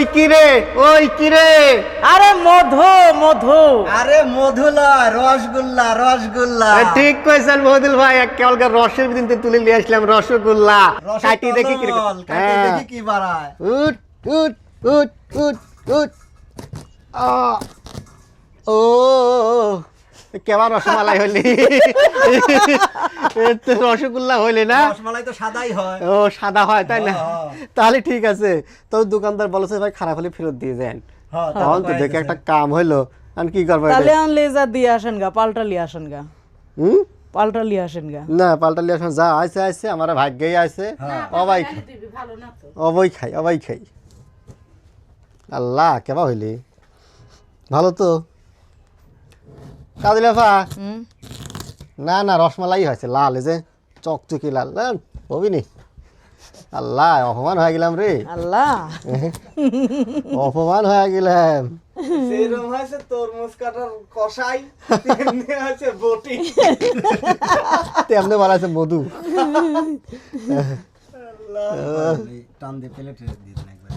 ওই কিরে ওই কিরে। আরে মধু মধু। আরে মধুলা রসগোল্লা রসগোল্লা। ঠিক কইছেন মহদুল ভাই কেবলকার রসের দিনতে তুলে নিয়ে আসলাম রসগোল্লা। কাটি দেখি কি কাটি দেখি কি বাড়ায়। উঠ উঠ উঠ উঠ উঠ আ, ও কেমন রসমালাই হইলি রসগোল্লা হইলি না? রসমালাই তো সাদাই হয়। ও সাদা হয় তাই না। তাহলে ঠিক আছে তো দোকানদার বলেছে ভাই খারাপ হলে ফেরত দিয়ে যান। হ্যাঁ, তখন তো দেখে একটা কাম হইল। আর কি করব তাহলে? আন লেজার দিয়ে আসেন গা পাল্টা লিয়ে আসেন গা। হুম? পাল্টা লিয়ে আসেন গা। না পাল্টা লিয়ে আসেন যা আইসে আইসে আমার ভাগ্যেই আছে হ্যাঁ। অবাই খাই অবই খাই অবাই খাই। আল্লাহ কেবা হইলি? ভালো তো? কাদিলাফা হুম। না না রসমালাই হয়েছে লাল এই যে চকচকি লাল। লাল হবি আল্লাহ অপমান হয়ে গেলাম রে। আল্লাহ। অপমান হয়ে গেলাম। হয়েছে তরমুজ কাটার কষাই তেমনি বটি। তেমনি মধু। টান দিয়ে দিয়ে একবার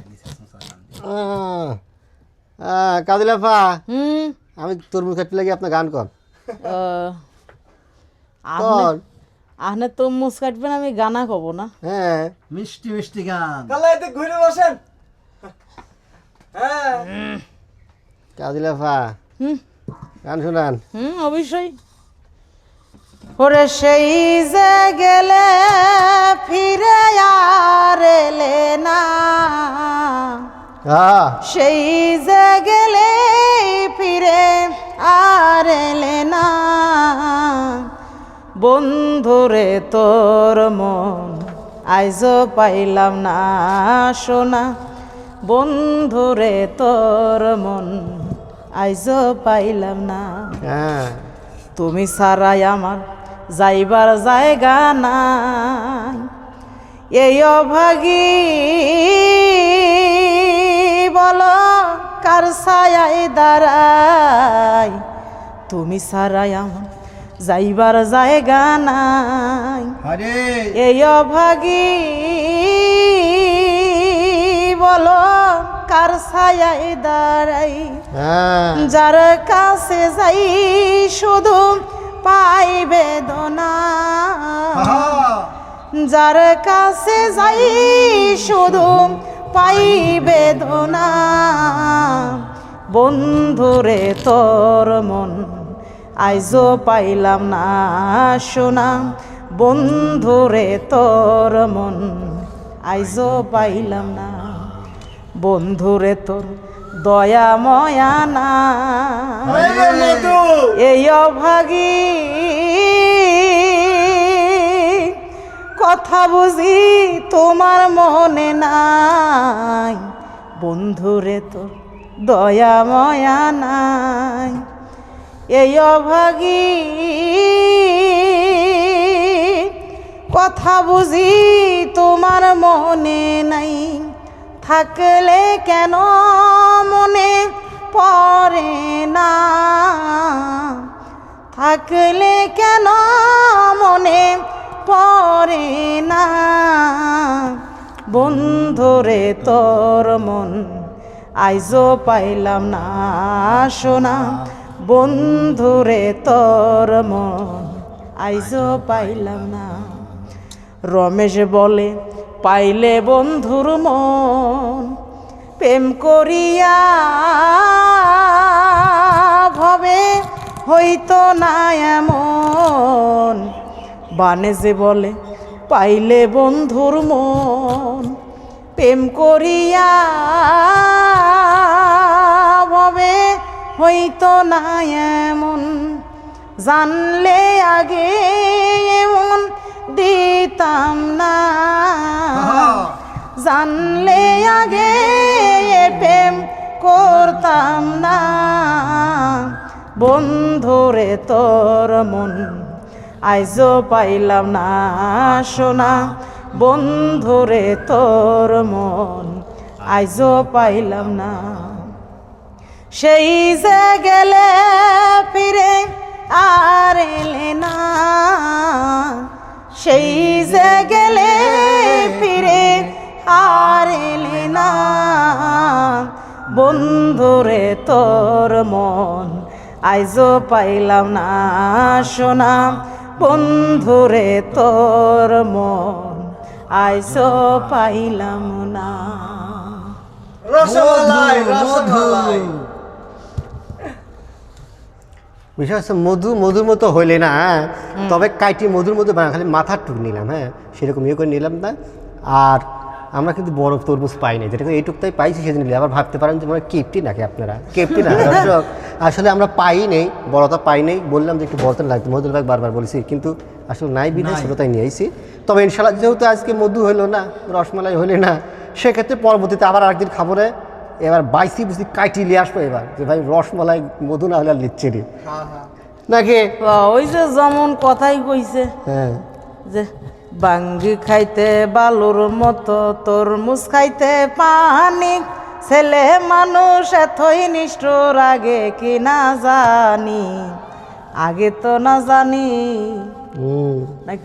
হুম। আমি তরমুজ কাটতে লাগি আপনার গান কর আহ, কর আপনি আপনি তো মুস কাটবেন আমি গানা কব না। হ্যাঁ। মিষ্টি মিষ্টি গান। এতে ঘুরে বসেন। হ্যাঁ। কাদিলাফা হুম। গান শোনান। হুম অবশ্যই। ওরে সেই যে গেলে ফিরে আর এলে না। সেই যে গেলে ফিরে আর এলে না। বন্ধুরে তোর মন আইজো পাইলাম না সোনা। বন্ধুরে তোর মন আইজো পাইলাম না। হ্যাঁ। তুমি সারাই আমার যাইবার জায়গা নাই। এই অভাগী কার ছায়াই দাঁড়াই? তুমি সারাই আমার যাইবার জায়গা নাই। এই অভাগী বলো কার ছায়াই দাঁড়াই? হ্যাঁ। যার কাছে যাই শুধু পাই বেদনা। যার কাছে যাই শুধু পাই বেদনা। বন্ধুরে তোর মন আইজো পাইলাম না শোনা বন্ধুরে তোর মন আইজো পাইলাম না। বন্ধুরে তোর দয়া ময়া না। এই অভাগী কথা বুঝি তোমার মনে নাই। বন্ধুরে তোর দয়া ময়া নাই। এই অভাগী কথা বুঝি তোমার মনে নাই। থাকলে কেন মনে পড়ে না? থাকলে কেন মনে পড়ে বন্ধুরে তোর মন, আইজো পাইলাম না সোনা। বন্ধুরে তোর মন, আইজো পাইলাম না। রমেশ বলে, পাইলে বন্ধুর মন, প্রেম করিয়া ভবে হইতো না এমন। বানে যে বলে পাইলে বন্ধুর মন প্রেম করিয়া ভবে হইতো না এমন। জানলে আগে এমন দিতাম না। জানলে আগে প্রেম করতাম না। বন্ধুরে তোর মন আইজো পাইলাম না, সোনা। বন্ধুরে, তোর মন আইজো পাইলাম না। সেই যে গেলে ফিরে আর এলে না। সেই যে গেলে ফিরে আর এলে না। বন্ধুরে, তোর মন আইজো পাইলাম না, সোনা। বন্ধুরে তোর মন আইস পাইলাম না। রসমালাই রসমালাই। বিষয় হচ্ছে মধু মধুর মতো হইলে না হ্যাঁ, তবে কাইটি মধুর মতো বানা খালি মাথার টুক নিলাম হ্যাঁ সেরকম ইয়ে করে নিলাম না। আর আমরা কিন্তু বরফ তরমুজ পাই নাই। যেটা এইটুকটাই পাইছি সেদিন আবার ভাবতে পারেন যে মানে কেপটি নাকি আপনারা? কেপটি না দর্শক আসলে আমরা পাই নেই বড়টা পাই নেই। বললাম যে একটু বড়টা লাগতো মধুর বারবার বলেছি কিন্তু আসলে নাই বিধায় ছোটটাই নিয়ে আইছি। তবে ইনশাল্লাহ যেহেতু আজকে মধু হলো না রসমালাই হলে না সেক্ষেত্রে পরবর্তীতে আবার আরেকদিন খাব রে। এবার বাইসি বুঝি কাইটি নিয়ে আসব এবার যে ভাই রসমালাই মধু না হলে আর লিচ্ছে রে। হ্যাঁ হ্যাঁ। নাকি? ওই যে যেমন কথাই কইছে হ্যাঁ। যে বাঙ্গি খাইতে বালুর মতো তরমুজ খাইতে পানি। ছেলে মানুষ এতই নিষ্ঠুর আগে কি না জানি? আগে তো না জানি। নাকি?